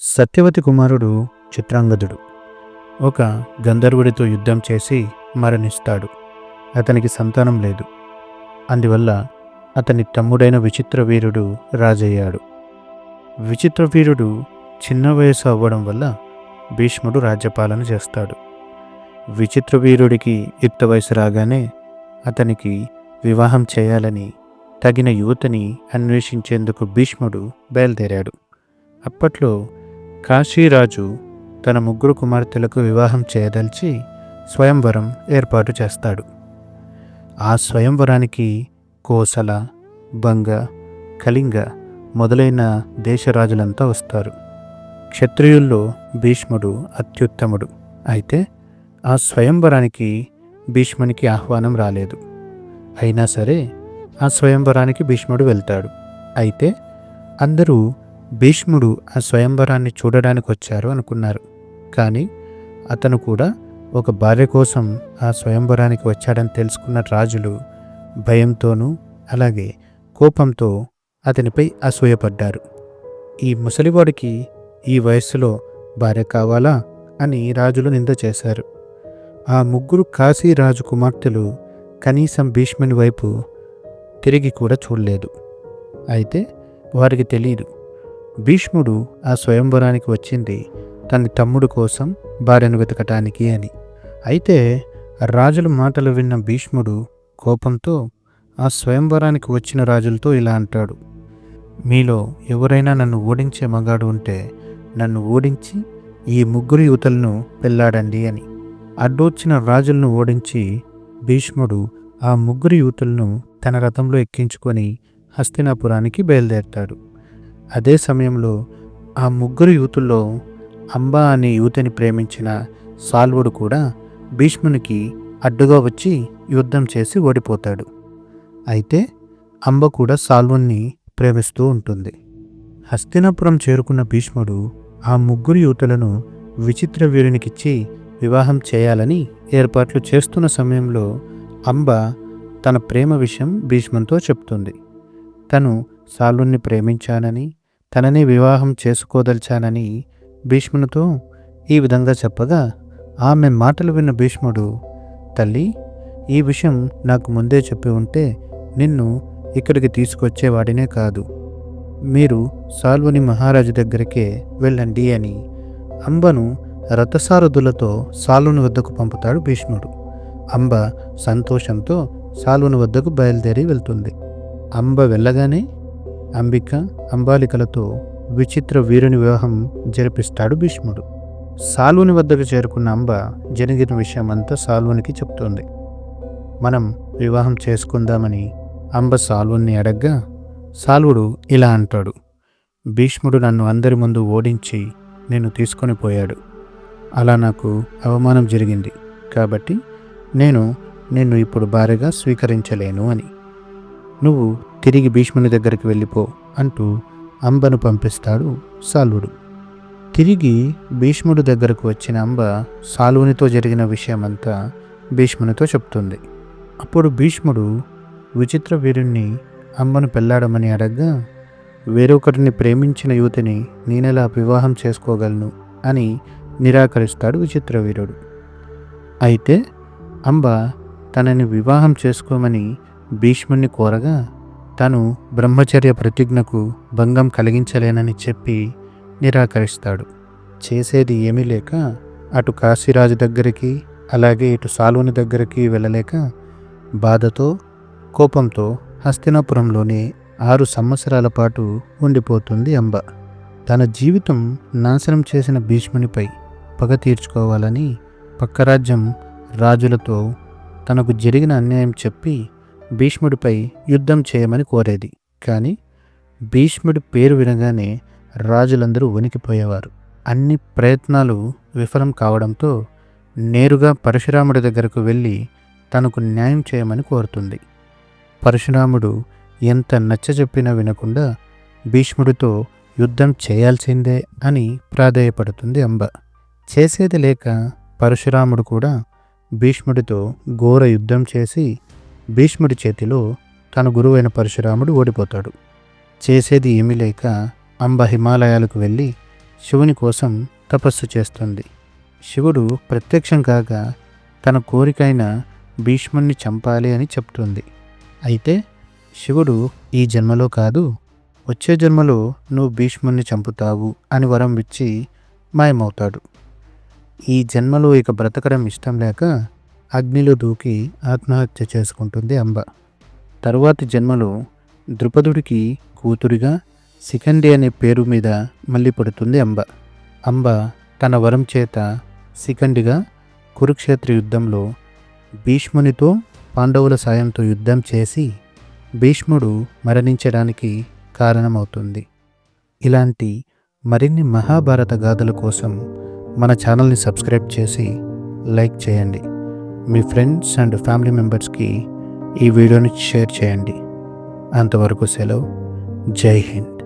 సత్యవతి కుమారుడు చిత్రాంగదుడు. ఒక గంధర్వుడితో యుద్ధం చేసి మరణిస్తాడు. అతనికి సంతానం లేదు. అందువల్ల అతని తమ్ముడైన విచిత్ర వీరుడు రాజయ్యాడు. విచిత్ర వీరుడు చిన్న వయసు అవ్వడం వల్ల భీష్ముడు రాజ్యపాలన చేస్తాడు. విచిత్ర వీరుడికి యుక్త వయసు రాగానే అతనికి వివాహం చేయాలని తగిన యువతని అన్వేషించేందుకు భీష్ముడు బయలుదేరాడు. అప్పట్లో కాశీరాజు తన ముగ్గురు కుమార్తెలకు వివాహం చేయదలిచి స్వయంవరం ఏర్పాటు చేస్తాడు. ఆ స్వయంవరానికి కోసల బంగ కళింగ మొదలైన దేశరాజులంతా వస్తారు. క్షత్రియుల్లో భీష్ముడు అత్యుత్తముడు. అయితే ఆ స్వయంవరానికి భీష్మునికి ఆహ్వానం రాలేదు. అయినా సరే ఆ స్వయంవరానికి భీష్ముడు వెళ్తాడు. అయితే అందరూ భీష్ముడు ఆ స్వయంవరాన్ని చూడడానికి వచ్చారు అనుకున్నారు. కానీ అతను కూడా ఒక భార్య కోసం ఆ స్వయంవరానికి వచ్చాడని తెలుసుకున్న రాజులు భయంతోనూ అలాగే కోపంతో అతనిపై అసూయపడ్డారు. ఈ ముసలివాడికి ఈ వయస్సులో భార్య కావాలా అని రాజులు నింద చేశారు. ఆ ముగ్గురు కాశీ రాజు కుమార్తెలు కనీసం భీష్ముని వైపు తిరిగి కూడా చూడలేదు. అయితే వారికి తెలియదు భీష్ముడు ఆ స్వయంవరానికి వచ్చింది తన తమ్ముడు కోసం భార్యను వెతకటానికి అని. అయితే రాజుల మాటలు విన్న భీష్ముడు కోపంతో ఆ స్వయంవరానికి వచ్చిన రాజులతో ఇలా అంటాడు మీలో ఎవరైనా నన్ను ఓడించే మగాడు ఉంటే నన్ను ఓడించి ఈ ముగ్గురు యువతలను పెళ్ళాడండి అని. అడ్డొచ్చిన రాజులను ఓడించి భీష్ముడు ఆ ముగ్గురు యువతులను తన రథంలో ఎక్కించుకొని హస్తినాపురానికి బయలుదేరతాడు. అదే సమయంలో ఆ ముగ్గురు యూతుల్లో అంబా అనే యువతిని ప్రేమించిన సాల్వుడు కూడా భీష్మునికి అడ్డుగా వచ్చి యుద్ధం చేసి ఓడిపోతాడు. అయితే అంబ కూడా సాల్వుణ్ణి ప్రేమిస్తూ ఉంటుంది. హస్తినాపురం చేరుకున్న భీష్ముడు ఆ ముగ్గురు యువతులను విచిత్ర వీరునికిచ్చి వివాహం చేయాలని ఏర్పాట్లు చేస్తున్న సమయంలో అంబ తన ప్రేమ విషయం భీష్మంతో చెప్తుంది. తను సాలుని ప్రేమించానని తనని వివాహం చేసుకోదలిచానని భీష్మునితో ఈ విధంగా చెప్పగా ఆమె మాటలు విన్న భీష్ముడు తల్లి ఈ విషయం నాకు ముందే చెప్పి ఉంటే నిన్ను ఇక్కడికి తీసుకొచ్చేవాడినే కాదు. మీరు సాల్వుని మహారాజు దగ్గరికే వెళ్ళండి అని అంబను రథసారథులతో సాలుని వద్దకు పంపుతాడు భీష్ముడు. అంబ సంతోషంతో సాలుని వద్దకు బయలుదేరి వెళ్తుంది. అంబ వెళ్ళగానే అంబిక అంబాలికలతో విచిత్ర వీరుని వివాహం జరిపిస్తాడు భీష్ముడు. సాల్వుని వద్దకు చేరుకున్న అంబ జరిగిన విషయం అంతా సాల్వునికి చెప్తోంది. మనం వివాహం చేసుకుందామని అంబ సాల్వుని అడగ్గా సాల్వుడు ఇలా అంటాడు భీష్ముడు నన్ను అందరి ముందు ఓడించి నేను తీసుకొని పోయాడు. అలా నాకు అవమానం జరిగింది. కాబట్టి నేను నిన్ను ఇప్పుడు భార్యగా స్వీకరించలేను అని. నువ్వు తిరిగి భీష్ముని దగ్గరికి వెళ్ళిపో అంటూ అంబను పంపిస్తాడు సాలుడు తిరిగి భీష్ముడు దగ్గరకు వచ్చిన అంబ సాల్వునితో జరిగిన విషయమంతా భీష్మునితో చెప్తుంది. అప్పుడు భీష్ముడు విచిత్ర వీరుణ్ణి అంబను పెళ్ళాడమని అడగ్గా వేరొకరిని ప్రేమించిన యువతిని నేనెలా వివాహం చేసుకోగలను అని నిరాకరిస్తాడు విచిత్ర వీరుడు. అయితే అంబ తనని వివాహం చేసుకోమని భీష్ముణ్ణి కోరగా తను బ్రహ్మచర్య ప్రతిజ్ఞకు భంగం కలిగించలేనని చెప్పి నిరాకరిస్తాడు. చేసేది ఏమీ లేక అటు కాశీరాజు దగ్గరికి అలాగే ఇటు సాలుని దగ్గరికి వెళ్ళలేక బాధతో కోపంతో హస్తినాపురంలోనే ఆరు సంవత్సరాల పాటు ఉండిపోతుంది అంబ. తన జీవితం నాశనం చేసిన భీష్మునిపై పగ తీర్చుకోవాలని పక్క రాజ్యం రాజులతో తనకు జరిగిన అన్యాయం చెప్పి భీష్ముడిపై యుద్ధం చేయమని కోరేది. కానీ భీష్ముడి పేరు వినగానే రాజులందరూ వణికిపోయేవారు. అన్ని ప్రయత్నాలు విఫలం కావడంతో నేరుగా పరశురాముడి దగ్గరకు వెళ్ళి తనకు న్యాయం చేయమని కోరుతుంది. పరశురాముడు ఎంత నచ్చజెప్పినా వినకుండా భీష్ముడితో యుద్ధం చేయాల్సిందే అని ప్రాధేయపడుతుంది అంబ. చేసేది లేక పరశురాముడు కూడా భీష్ముడితో ఘోర యుద్ధం చేసి భీష్ముడి చేతిలో తన గురువైన పరశురాముడు ఓడిపోతాడు. చేసేది ఏమీ లేక అంబ హిమాలయాలకు వెళ్ళి శివుని కోసం తపస్సు చేస్తుంది. శివుడు ప్రత్యక్షం కాగా తన కోరికైన భీష్ముణ్ణి చంపాలి అని చెప్తుంది. అయితే శివుడు ఈ జన్మలో కాదు వచ్చే జన్మలో నువ్వు భీష్ముణ్ణి చంపుతావు అని వరం ఇచ్చి మాయమవుతాడు. ఈ జన్మలో ఇక బ్రతకడం ఇష్టం లేక అగ్నిలో దూకి ఆత్మహత్య చేసుకుంటుంది అంబ. తరువాతి జన్మలో ద్రుపదుడికి కూతురిగా శిఖండి అనే పేరు మీద మళ్ళీ పడుతుంది అంబ. అంబ తన వరం చేత సికండిగా కురుక్షేత్ర యుద్ధంలో భీష్మునితో పాండవుల సాయంతో యుద్ధం చేసి భీష్ముడు మరణించడానికి కారణమవుతుంది. ఇలాంటి మరిన్ని మహాభారత గాథల కోసం మన ఛానల్ని సబ్స్క్రైబ్ చేసి లైక్ చేయండి. మీ ఫ్రెండ్స్ అండ్ ఫ్యామిలీ మెంబర్స్కి ఈ వీడియోని షేర్ చేయండి. అంతవరకు సెలవు. జై హింద్.